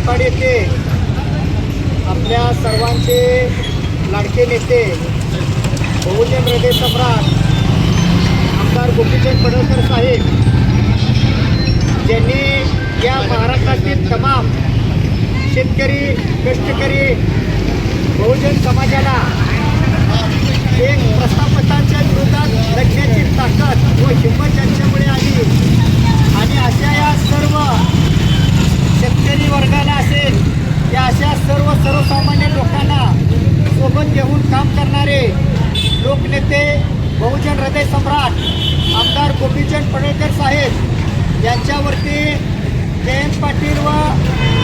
मनपाड येथे आपल्या सर्वांचे लाडके नेते बहुजन हृदय सम्राट आमदार गोपीचंद पडळकर साहेब ज्यांनी या महाराष्ट्रातील तमाम शेतकरी कष्टकरी बहुजन समाजाला बहुजन हृदय सम्राट आमदार गोपीचंद पडळकर साहेब यांच्यावरती जयंत पाटील व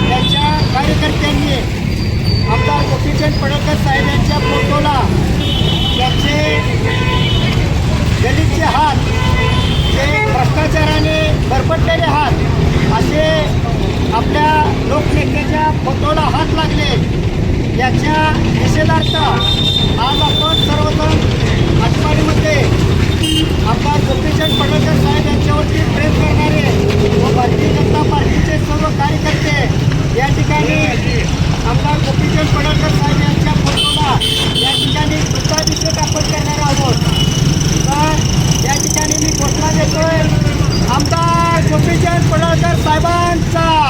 त्यांच्या कार्यकर्त्यांनी आमदार गोपीचंद पडळकर साहेब यांच्या फोटोला त्यांचे दलितचे हात जे भ्रष्टाचाराने भरपटलेले हात असे आपल्या लोकनेत्याच्या फोटोला हात लागले. याच्या निषेधार्थ आज आपण सर्वजण आटपाडीमध्ये आमदार गोपीचंद पडळकर साहेब यांच्यावरती प्रेम करणारे व भारतीय जनता पार्टीचे सर्व कार्यकर्ते या ठिकाणी आमदार गोपीचंद पडळकर साहेब यांच्या फोटोला या ठिकाणी वृत्ताभिषेक आपण करणार आहोत तर या ठिकाणी मी घोषणा देतोय आमदार गोपीचंद पडळकर साहेबांचा.